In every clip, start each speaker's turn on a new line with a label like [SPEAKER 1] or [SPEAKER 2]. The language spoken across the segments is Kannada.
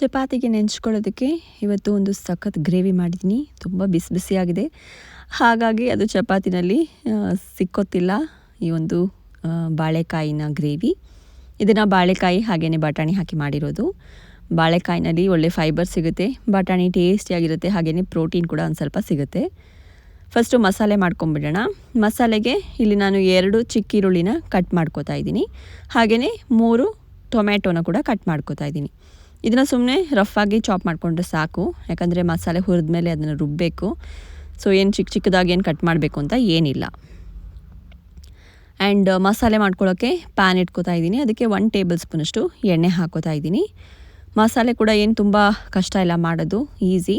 [SPEAKER 1] ಚಪಾತಿಗೆ ನೆಂಚ್ಕೊಳ್ಳೋದಕ್ಕೆ ಇವತ್ತು ಒಂದು ಸಖತ್ ಗ್ರೇವಿ ಮಾಡಿದ್ದೀನಿ. ತುಂಬ ಬಿಸಿ ಬಿಸಿಯಾಗಿದೆ. ಹಾಗಾಗಿ ಅದು ಚಪಾತಿನಲ್ಲಿ ಸಿಕ್ಕೊತ್ತಿಲ್ಲ ಈ ಒಂದು ಬಾಳೆಕಾಯಿನ ಗ್ರೇವಿ. ಇದನ್ನು ಬಾಳೆಕಾಯಿ ಹಾಗೆಯೇ ಬಟಾಣಿ ಹಾಕಿ ಮಾಡಿರೋದು. ಬಾಳೆಕಾಯಿನಲ್ಲಿ ಒಳ್ಳೆ ಫೈಬರ್ ಸಿಗುತ್ತೆ. ಬಟಾಣಿ ಟೇಸ್ಟಿಯಾಗಿರುತ್ತೆ. ಹಾಗೆಯೇ ಪ್ರೋಟೀನ್ ಕೂಡ ಒಂದು ಸ್ವಲ್ಪ ಸಿಗುತ್ತೆ. ಫಸ್ಟು ಮಸಾಲೆ ಮಾಡ್ಕೊಂಬಿಡೋಣ. ಮಸಾಲೆಗೆ ಇಲ್ಲಿ ನಾನು ಎರಡು ಚಿಕ್ಕ ಈರುಳ್ಳಿನ ಕಟ್ ಮಾಡ್ಕೋತಾ ಇದ್ದೀನಿ. ಹಾಗೆಯೇ ಮೂರು ಟೊಮ್ಯಾಟೊನ ಕೂಡ ಕಟ್ ಮಾಡ್ಕೋತಾ ಇದ್ದೀನಿ. ಇದನ್ನು ಸುಮ್ಮನೆ ರಫಾಗಿ ಚಾಪ್ ಮಾಡಿಕೊಂಡ್ರೆ ಸಾಕು. ಯಾಕಂದರೆ ಮಸಾಲೆ ಹುರಿದ ಮೇಲೆ ಅದನ್ನು ರುಬ್ಬಬೇಕು ಸೊ ಏನು ಚಿಕ್ಕ ಚಿಕ್ಕದಾಗಿ ಏನು ಕಟ್ ಮಾಡಬೇಕು ಅಂತ ಏನಿಲ್ಲ. ಆ್ಯಂಡ್ ಮಸಾಲೆ ಮಾಡ್ಕೊಳ್ಳೋಕ್ಕೆ ಪ್ಯಾನ್ ಇಟ್ಕೋತಾ ಇದ್ದೀನಿ. ಅದಕ್ಕೆ ಒನ್ ಟೇಬಲ್ ಸ್ಪೂನಷ್ಟು ಎಣ್ಣೆ ಹಾಕೋತಾ ಇದ್ದೀನಿ. ಮಸಾಲೆ ಕೂಡ ಏನು ತುಂಬ ಕಷ್ಟ ಇಲ್ಲ ಮಾಡೋದು ಈಸಿ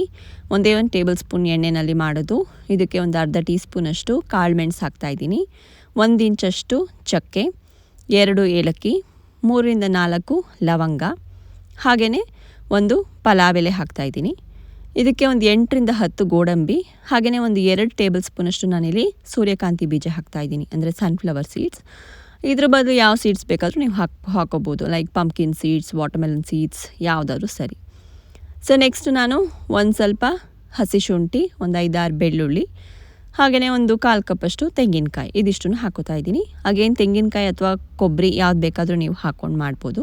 [SPEAKER 1] ಒಂದೇ ಒಂದು ಟೇಬಲ್ ಸ್ಪೂನ್ ಎಣ್ಣೆನಲ್ಲಿ ಮಾಡೋದು. ಇದಕ್ಕೆ ಒಂದು ಅರ್ಧ ಟೀ ಸ್ಪೂನಷ್ಟು ಕಾಳು ಮೆಣಸು ಹಾಕ್ತಾಯಿದ್ದೀನಿ ಒಂದು ಇಂಚಷ್ಟು ಚಕ್ಕೆ, ಎರಡು ಏಲಕ್ಕಿ, ಮೂರಿಂದ ನಾಲ್ಕು ಲವಂಗ. ಹಾಗೆಯೇ ಒಂದು ಪಲಾವ್ ಎಲೆ ಹಾಕ್ತಾಯಿದ್ದೀನಿ ಇದಕ್ಕೆ ಒಂದು ಎಂಟರಿಂದ ಹತ್ತು ಗೋಡಂಬಿ ಹಾಗೆಯೇ ಒಂದು ಎರಡು ಟೇಬಲ್ ಸ್ಪೂನಷ್ಟು ನಾನಿಲ್ಲಿ ಸೂರ್ಯಕಾಂತಿ ಬೀಜ ಹಾಕ್ತಾ ಇದ್ದೀನಿ, ಅಂದರೆ ಸನ್ಫ್ಲವರ್ ಸೀಡ್ಸ್ ಇದ್ರ ಬದಲು ಯಾವ ಸೀಡ್ಸ್ ಬೇಕಾದರೂ ನೀವು ಹಾಕ್, ಹಾಕೋಬೋದು like pumpkin seeds watermelon seeds ಯಾವುದಾದ್ರೂ ಸರಿ. ಸೊ ನೆಕ್ಸ್ಟ್ ನಾನು ಒಂದು ಸ್ವಲ್ಪ ಹಸಿ ಶುಂಠಿ, ಒಂದು ಐದಾರು ಬೆಳ್ಳುಳ್ಳಿ ಹಾಗೆಯೇ ಒಂದು ಕಾಲು ಕಪ್ಪಷ್ಟು ತೆಂಗಿನಕಾಯಿ, ಇದಿಷ್ಟನ್ನು ಹಾಕೋತಾ ಇದ್ದೀನಿ. ಅಗೇನು ತೆಂಗಿನಕಾಯಿ ಅಥವಾ ಕೊಬ್ಬರಿ ಯಾವ್ದು ಬೇಕಾದರೂ ನೀವು ಹಾಕ್ಕೊಂಡು ಮಾಡ್ಬೋದು.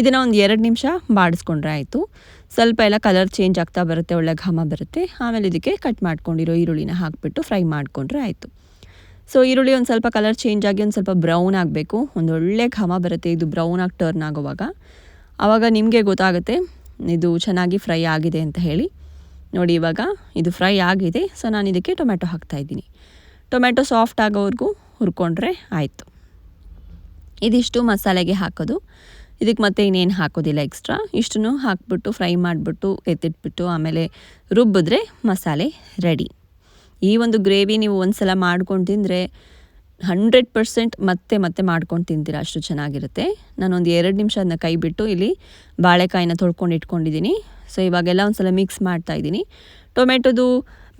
[SPEAKER 1] ಇದನ್ನು ಒಂದು ಎರಡು ನಿಮಿಷ ಬಾಡಿಸ್ಕೊಂಡ್ರೆ ಆಯಿತು. ಸ್ವಲ್ಪ ಎಲ್ಲ ಕಲರ್ ಚೇಂಜ್ ಆಗ್ತಾ ಬರುತ್ತೆ, ಒಳ್ಳೆ ಘಮ ಬರುತ್ತೆ. ಆಮೇಲೆ ಇದಕ್ಕೆ ಕಟ್ ಮಾಡ್ಕೊಂಡಿರೋ ಈರುಳ್ಳಿನ ಹಾಕಿಬಿಟ್ಟು ಫ್ರೈ ಮಾಡಿಕೊಂಡ್ರೆ ಆಯಿತು. ಸೊ ಈರುಳ್ಳಿ ಒಂದು ಸ್ವಲ್ಪ ಕಲರ್ ಚೇಂಜ್ ಆಗಿ ಒಂದು ಸ್ವಲ್ಪ ಬ್ರೌನ್ ಆಗಬೇಕು. ಒಂದು ಒಳ್ಳೆ ಘಮ ಬರುತ್ತೆ, ಇದು ಬ್ರೌನ್ ಆಗಿ ಟರ್ನ್ ಆಗೋವಾಗ. ಆವಾಗ ನಿಮಗೆ ಗೊತ್ತಾಗುತ್ತೆ, ಇದು ಚೆನ್ನಾಗಿ ಫ್ರೈ ಆಗಿದೆ ಅಂತ ಹೇಳಿ. ನೋಡಿ, ಇವಾಗ ಇದು ಫ್ರೈ ಆಗಿದೆ ಸೊ ನಾನು ಇದಕ್ಕೆ ಟೊಮೆಟೊ ಹಾಕ್ತಾಯಿದ್ದೀನಿ ಟೊಮೆಟೊ ಸಾಫ್ಟ್ ಆಗೋವರೆಗೂ ಹುರ್ಕೊಂಡ್ರೆ ಆಯಿತು. ಇದಿಷ್ಟು ಮಸಾಲೆಗೆ ಹಾಕೋದು. ಇದಕ್ಕೆ ಮತ್ತೆ ಇನ್ನೇನು ಹಾಕೋದಿಲ್ಲ ಎಕ್ಸ್ಟ್ರಾ ಇಷ್ಟನ್ನು ಹಾಕ್ಬಿಟ್ಟು ಫ್ರೈ ಮಾಡಿಬಿಟ್ಟು, ಎತ್ತಿಟ್ಬಿಟ್ಟು, ಆಮೇಲೆ ರುಬ್ಬಿದ್ರೆ ಮಸಾಲೆ ರೆಡಿ ಈ ಒಂದು ಗ್ರೇವಿ ನೀವು ಒಂದು ಸಲ ಮಾಡ್ಕೊಂಡು ತಿಂದರೆ ಹಂಡ್ರೆಡ್ ಪರ್ಸೆಂಟ್ ಮತ್ತೆ ಮತ್ತೆ ಮಾಡ್ಕೊಂಡು ತಿಂತೀರಾ ಅಷ್ಟು ಚೆನ್ನಾಗಿರುತ್ತೆ. ನಾನೊಂದು ಎರಡು ನಿಮಿಷ ಅದನ್ನ ಕೈ ಬಿಟ್ಟು ಇಲ್ಲಿ ಬಾಳೆಕಾಯಿನ ತೊಳ್ಕೊಂಡು ಇಟ್ಕೊಂಡಿದ್ದೀನಿ. ಸೊ ಇವಾಗೆಲ್ಲ ಒಂದು ಸಲ ಮಿಕ್ಸ್ ಮಾಡ್ತಾ ಇದ್ದೀನಿ. ಟೊಮೆಟೊದು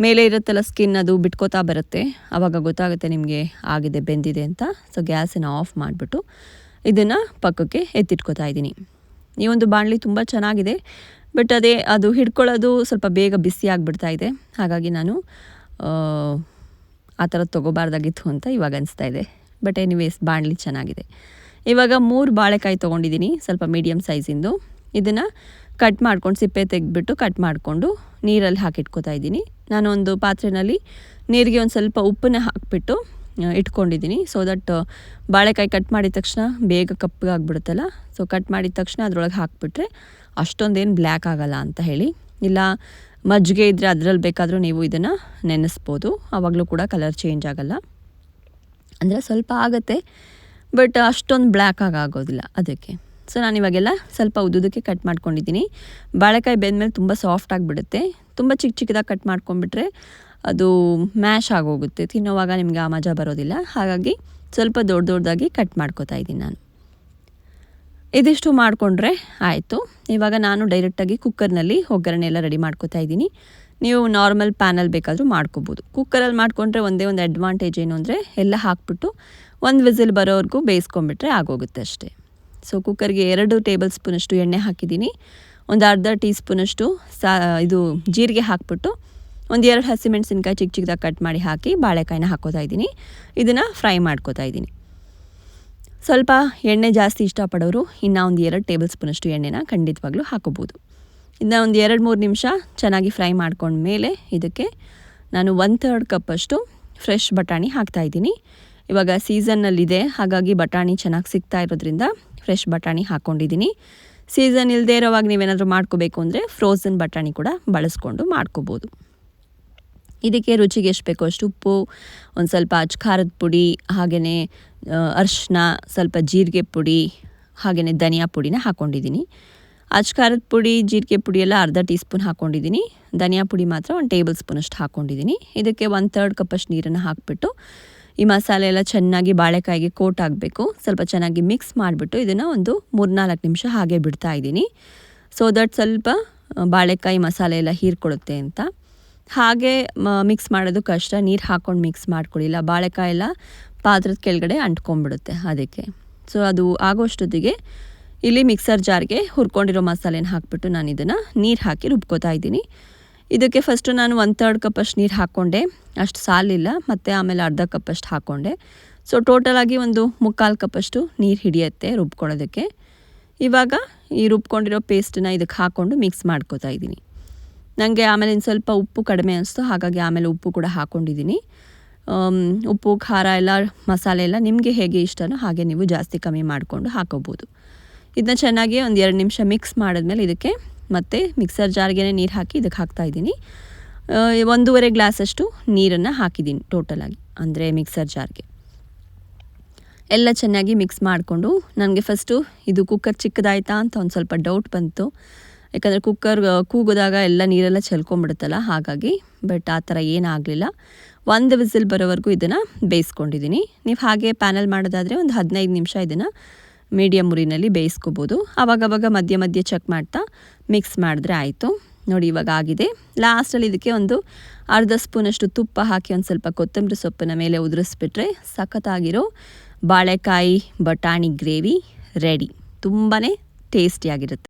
[SPEAKER 1] ಮೇಲೆ ಇರುತ್ತಲ್ಲ ಸ್ಕಿನ್ ಅದು ಬಿಟ್ಕೋತಾ ಬರುತ್ತೆ. ಆವಾಗ ಗೊತ್ತಾಗುತ್ತೆ ನಿಮಗೆ ಆಗಿದೆ, ಬೆಂದಿದೆ ಅಂತ. ಸೊ ಗ್ಯಾಸನ್ನು ಆಫ್ ಮಾಡಿಬಿಟ್ಟು ಇದನ್ನು ಪಕ್ಕಕ್ಕೆ ಎತ್ತಿಟ್ಕೋತಾ ಇದ್ದೀನಿ. ಈ ಒಂದು ಬಾಣಲಿ ತುಂಬ ಚೆನ್ನಾಗಿದೆ ಬಟ್ ಅದೇ ಅದು ಹಿಡ್ಕೊಳ್ಳೋದು ಸ್ವಲ್ಪ ಬೇಗ ಬಿಸಿ ಆಗಿಬಿಡ್ತಾ ಇದೆ. ಹಾಗಾಗಿ ನಾನು ಆ, ಥರ ತೊಗೋಬಾರ್ದಾಗಿತ್ತು ಅಂತ ಇವಾಗ ಅನಿಸ್ತಾ ಇದೆ. ಬಟ್ ಎನಿವೇಸ್ ಬಾಣಲಿ ಚೆನ್ನಾಗಿದೆ. ಇವಾಗ ಮೂರು ಬಾಳೆಕಾಯಿ ತೊಗೊಂಡಿದ್ದೀನಿ ಸ್ವಲ್ಪ ಮೀಡಿಯಮ್ ಸೈಜಿಂದು ಇದನ್ನು ಕಟ್ ಮಾಡ್ಕೊಂಡು ಸಿಪ್ಪೆ ತೆಗೆದ್ಬಿಟ್ಟು ಕಟ್ ಮಾಡಿಕೊಂಡು ನೀರಲ್ಲಿ ಹಾಕಿಟ್ಕೋತಾ ಇದ್ದೀನಿ. ಒಂದು ಪಾತ್ರೆಯಲ್ಲಿ ನೀರಿಗೆ ಒಂದು ಸ್ವಲ್ಪ ಉಪ್ಪನ್ನ ಹಾಕಿಬಿಟ್ಟು ಇಟ್ಕೊಂಡಿದ್ದೀನಿ. ಸೊ ದಟ್ ಬಾಳೆಕಾಯಿ ಕಟ್ ಮಾಡಿದ ತಕ್ಷಣ ಬೇಗ ಕಪ್ಪಗಾಗ್ಬಿಡುತ್ತಲ್ಲ ಸೊ ಕಟ್ ಮಾಡಿದ ತಕ್ಷಣ ಅದರೊಳಗೆ ಹಾಕಿಬಿಟ್ರೆ ಅಷ್ಟೊಂದೇನು ಬ್ಲ್ಯಾಕ್ ಆಗಲ್ಲ ಅಂತ ಹೇಳಿ. ಇಲ್ಲ, ಮಜ್ಜಿಗೆ ಇದ್ದರೆ ಅದರಲ್ಲಿ ಬೇಕಾದರೂ ನೀವು ಇದನ್ನು ನೆನೆಸ್ಬೋದು. ಆವಾಗಲೂ ಕೂಡ ಕಲರ್ ಚೇಂಜ್ ಆಗಲ್ಲ. ಅಂದರೆ ಸ್ವಲ್ಪ ಆಗುತ್ತೆ ಬಟ್ ಅಷ್ಟೊಂದು ಬ್ಲ್ಯಾಕ್ ಆಗೋದಿಲ್ಲ ಅದಕ್ಕೆ. ಸೊ ನಾನು ಇವಾಗೆಲ್ಲ ಸ್ವಲ್ಪ ಉದ್ದುದಕ್ಕೆ ಕಟ್ ಮಾಡ್ಕೊಂಡಿದ್ದೀನಿ. ಬಾಳೆಕಾಯಿ ಬೆಂದಮೇಲೆ ತುಂಬ ಸಾಫ್ಟ್ ಆಗಿಬಿಡುತ್ತೆ. ತುಂಬ ಚಿಕ್ಕ ಚಿಕ್ಕದಾಗಿ ಕಟ್ ಮಾಡ್ಕೊಂಡ್ಬಿಟ್ರೆ ಅದು ಮ್ಯಾಶ್ ಆಗೋಗುತ್ತೆ. ತಿನ್ನೋವಾಗ ನಿಮಗೆ ಆ ಮಜಾ ಬರೋದಿಲ್ಲ. ಹಾಗಾಗಿ ಸ್ವಲ್ಪ ದೊಡ್ಡ ದೊಡ್ಡದಾಗಿ ಕಟ್ ಮಾಡ್ಕೋತಾ ಇದ್ದೀನಿ ನಾನು. ಇದಿಷ್ಟು ಮಾಡಿಕೊಂಡ್ರೆ ಆಯಿತು. ಇವಾಗ ನಾನು ಡೈರೆಕ್ಟಾಗಿ ಕುಕ್ಕರ್ನಲ್ಲಿ ಒಗ್ಗರಣೆ ಎಲ್ಲ ರೆಡಿ ಮಾಡ್ಕೋತಾ ಇದ್ದೀನಿ. ನೀವು ನಾರ್ಮಲ್ ಪ್ಯಾನಲ್ಲಿ ಬೇಕಾದರೂ ಮಾಡ್ಕೋಬೋದು. ಕುಕ್ಕರಲ್ಲಿ ಮಾಡಿಕೊಂಡ್ರೆ ಒಂದೇ ಒಂದು ಅಡ್ವಾಂಟೇಜ್ ಏನು ಅಂದರೆ ಎಲ್ಲ ಹಾಕ್ಬಿಟ್ಟು ಒಂದು ವಿಸಿಲ್ ಬರೋವರೆಗೂ ಬೇಯಿಸ್ಕೊಂಬಿಟ್ರೆ ಆಗೋಗುತ್ತೆ ಅಷ್ಟೇ. ಸೊ ಕುಕ್ಕರ್ಗೆ ಎರಡು ಟೇಬಲ್ ಸ್ಪೂನಷ್ಟು ಎಣ್ಣೆ ಹಾಕಿದ್ದೀನಿ. ಒಂದು ಅರ್ಧ ಟೀ ಸ್ಪೂನಷ್ಟು ಸಾ, ಇದು ಜೀರಿಗೆ ಹಾಕ್ಬಿಟ್ಟು ಒಂದು ಎರಡು ಹಸಿಮೆಣಸಿನ್ಕಾಯಿ ಚಿಕ್ಕ ಚಿಕ್ಕದಾಗಿ ಕಟ್ ಮಾಡಿ ಹಾಕಿ ಬಾಳೆಕಾಯಿನ ಹಾಕೋತಾ ಇದ್ದೀನಿ. ಇದನ್ನು ಫ್ರೈ ಮಾಡ್ಕೋತಾ ಇದ್ದೀನಿ. ಸ್ವಲ್ಪ ಎಣ್ಣೆ ಜಾಸ್ತಿ ಇಷ್ಟಪಡೋರು ಇನ್ನು ಒಂದು ಎರಡು ಟೇಬಲ್ ಸ್ಪೂನಷ್ಟು ಎಣ್ಣೆನ ಖಂಡಿತವಾಗ್ಲೂ ಹಾಕೋಬೋದು. ಇನ್ನು ಒಂದು ಎರಡು ಮೂರು ನಿಮಿಷ ಚೆನ್ನಾಗಿ ಫ್ರೈ ಮಾಡ್ಕೊಂಡ್ಮೇಲೆ ಇದಕ್ಕೆ ನಾನು ಒನ್ ಥರ್ಡ್ ಕಪ್ಪಷ್ಟು ಫ್ರೆಶ್ ಬಟಾಣಿ ಹಾಕ್ತಾಯಿದ್ದೀನಿ ಇವಾಗ ಸೀಸನ್ನಲ್ಲಿದೆ ಹಾಗಾಗಿ ಬಟಾಣಿ ಚೆನ್ನಾಗಿ ಸಿಗ್ತಾ ಇರೋದ್ರಿಂದ ಫ್ರೆಶ್ ಬಟಾಣಿ ಹಾಕ್ಕೊಂಡಿದ್ದೀನಿ ಸೀಸನ್ ಇಲ್ಲದೆ ಇರೋವಾಗ ನೀವೇನಾದರೂ ಮಾಡ್ಕೋಬೇಕು ಅಂದರೆ ಫ್ರೋಝನ್ ಬಟಾಣಿ ಕೂಡ ಬಳಸ್ಕೊಂಡು ಮಾಡ್ಕೋಬೋದು. ಇದಕ್ಕೆ ರುಚಿಗೆ ಎಷ್ಟು ಬೇಕೋ ಅಷ್ಟು ಉಪ್ಪು, ಒಂದು ಸ್ವಲ್ಪ ಅಚ್ ಖಾರದ ಪುಡಿ ಹಾಗೆಯೇ ಅರಿಶಿನ, ಸ್ವಲ್ಪ ಜೀರಿಗೆ ಪುಡಿ ಹಾಗೆಯೇ ಧನಿಯಾ ಪುಡಿನ ಹಾಕ್ಕೊಂಡಿದ್ದೀನಿ ಅಜ್ಕಾರದ ಪುಡಿ, ಜೀರಿಗೆ ಪುಡಿ ಎಲ್ಲ ಅರ್ಧ ಟೀ ಸ್ಪೂನ್ ಹಾಕ್ಕೊಂಡಿದ್ದೀನಿ ಧನಿಯಾ ಪುಡಿ ಮಾತ್ರ ಒಂದು ಟೇಬಲ್ ಸ್ಪೂನಷ್ಟು ಹಾಕ್ಕೊಂಡಿದ್ದೀನಿ ಇದಕ್ಕೆ ಒನ್ ತರ್ಡ್ ಕಪ್ಪಷ್ಟು ನೀರನ್ನು ಹಾಕಿಬಿಟ್ಟು ಈ ಮಸಾಲೆ ಎಲ್ಲ ಚೆನ್ನಾಗಿ ಬಾಳೆಕಾಯಿಗೆ ಕೋಟ್ ಆಗಬೇಕು ಸ್ವಲ್ಪ ಚೆನ್ನಾಗಿ ಮಿಕ್ಸ್ ಮಾಡಿಬಿಟ್ಟು ಇದನ್ನು ಒಂದು ಮೂರ್ನಾಲ್ಕು ನಿಮಿಷ ಹಾಗೆ ಬಿಡ್ತಾ ಇದ್ದೀನಿ. ಸೊ ದಟ್ ಸ್ವಲ್ಪ ಬಾಳೆಕಾಯಿ ಮಸಾಲೆ ಎಲ್ಲ ಹೀರ್ಕೊಡುತ್ತೆ ಅಂತ. ಹಾಗೆ ಮಿಕ್ಸ್ ಮಾಡೋದು ಕಷ್ಟ. ನೀರು ಹಾಕ್ಕೊಂಡು ಮಿಕ್ಸ್ ಮಾಡ್ಕೊಳ್ಳಿಲ್ಲ ಬಾಳೆಕಾಯಿ ಎಲ್ಲ ಪಾತ್ರದ ಕೆಳಗಡೆ ಅಂಟ್ಕೊಂಡ್ಬಿಡುತ್ತೆ ಅದಕ್ಕೆ. ಸೊ ಅದು ಆಗೋಷ್ಟೊತ್ತಿಗೆ ಇಲ್ಲಿ ಮಿಕ್ಸರ್ ಜಾರ್ಗೆ ಹುರ್ಕೊಂಡಿರೋ ಮಸಾಲೆನ ಹಾಕ್ಬಿಟ್ಟು ನಾನು ಇದನ್ನು ನೀರು ಹಾಕಿ ರುಬ್ಕೋತಾ ಇದ್ದೀನಿ. ಇದಕ್ಕೆ ಫಸ್ಟು ನಾನು ಒನ್ ತರ್ಡ್ ಕಪ್ಪಷ್ಟು ನೀರು ಹಾಕ್ಕೊಂಡೆ ಅಷ್ಟು ಸಾಲಿಲ್ಲ, ಮತ್ತು ಆಮೇಲೆ ಅರ್ಧ ಕಪ್ಪಷ್ಟು ಹಾಕ್ಕೊಂಡೆ ಸೊ ಟೋಟಲಾಗಿ ಒಂದು ಮುಕ್ಕಾಲು ಕಪ್ಪಷ್ಟು ನೀರು ಹಿಡಿಯುತ್ತೆ ರುಬ್ಕೊಳ್ಳೋದಕ್ಕೆ. ಇವಾಗ ಈ ರುಬ್ಕೊಂಡಿರೋ ಪೇಸ್ಟನ್ನ ಇದಕ್ಕೆ ಹಾಕ್ಕೊಂಡು ಮಿಕ್ಸ್ ಮಾಡ್ಕೋತಾ ಇದ್ದೀನಿ. ನನಗೆ ಆಮೇಲೆ ಇನ್ನು ಸ್ವಲ್ಪ ಉಪ್ಪು ಕಡಿಮೆ ಅನಿಸ್ತು, ಹಾಗಾಗಿ ಆಮೇಲೆ ಉಪ್ಪು ಕೂಡ ಹಾಕ್ಕೊಂಡಿದ್ದೀನಿ ಉಪ್ಪು, ಖಾರ ಎಲ್ಲ, ಮಸಾಲೆ ಎಲ್ಲ ನಿಮಗೆ ಹೇಗೆ ಇಷ್ಟನೋ ಹಾಗೆ ನೀವು ಜಾಸ್ತಿ ಕಮ್ಮಿ ಮಾಡಿಕೊಂಡು ಹಾಕೋಬೋದು. ಇದನ್ನ ಚೆನ್ನಾಗಿ ಒಂದು ಎರಡು ನಿಮಿಷ ಮಿಕ್ಸ್ ಮಾಡಿದ್ಮೇಲೆ ಇದಕ್ಕೆ ಮತ್ತೆ ಮಿಕ್ಸರ್ ಜಾರ್ಗೆ ನೀರು ಹಾಕಿ ಇದಕ್ಕೆ ಹಾಕ್ತಾಯಿದ್ದೀನಿ ಒಂದೂವರೆ ಗ್ಲಾಸಷ್ಟು ನೀರನ್ನು ಹಾಕಿದ್ದೀನಿ ಟೋಟಲಾಗಿ ಅಂದರೆ ಮಿಕ್ಸರ್ ಜಾರ್ಗೆ. ಎಲ್ಲ ಚೆನ್ನಾಗಿ ಮಿಕ್ಸ್ ಮಾಡಿಕೊಂಡು ನನಗೆ ಫಸ್ಟು ಇದು ಕುಕ್ಕರ್ ಚಿಕ್ಕದಾಯ್ತಾ ಅಂತ ಒಂದು ಸ್ವಲ್ಪ ಡೌಟ್ ಬಂತು. ಯಾಕಂದರೆ ಕುಕ್ಕರ್ ಕೂಗಿದಾಗ ಎಲ್ಲ ನೀರೆಲ್ಲ ಚೆಲ್ಕೊಂಬಿಡುತ್ತಲ್ಲ ಹಾಗಾಗಿ ಬಟ್ ಆ ಥರ ಏನಾಗಲಿಲ್ಲ. ಒಂದು ವಿಸಿಲ್ ಬರೋವರೆಗೂ ಇದನ್ನು ಬೇಯಿಸ್ಕೊಂಡಿದ್ದೀನಿ. ನೀವು ಹಾಗೆ ಪ್ಯಾನಲ್ ಮಾಡೋದಾದರೆ ಒಂದು ಹದಿನೈದು ನಿಮಿಷ ಇದನ್ನು ಮೀಡಿಯಮ್ ಉರಿನಲ್ಲಿ ಬೇಯಿಸ್ಕೋಬೋದು. ಆವಾಗವಾಗ ಮಧ್ಯ ಮಧ್ಯೆ ಚೆಕ್ ಮಾಡ್ತಾ ಮಿಕ್ಸ್ ಮಾಡಿದ್ರೆ ಆಯಿತು. ನೋಡಿ ಇವಾಗ ಆಗಿದೆ. ಲಾಸ್ಟಲ್ಲಿ ಇದಕ್ಕೆ ಒಂದು ಅರ್ಧ ಸ್ಪೂನಷ್ಟು ತುಪ್ಪ ಹಾಕಿ ಒಂದು ಸ್ವಲ್ಪ ಕೊತ್ತಂಬರಿ ಸೊಪ್ಪಿನ ಮೇಲೆ ಉದುರಿಸ್ಬಿಟ್ರೆ ಸಖತ್ತಾಗಿರೋ ಬಾಳೆಕಾಯಿ ಬಟಾಣಿ ಗ್ರೇವಿ ರೆಡಿ ತುಂಬಾ ಟೇಸ್ಟಿಯಾಗಿರುತ್ತೆ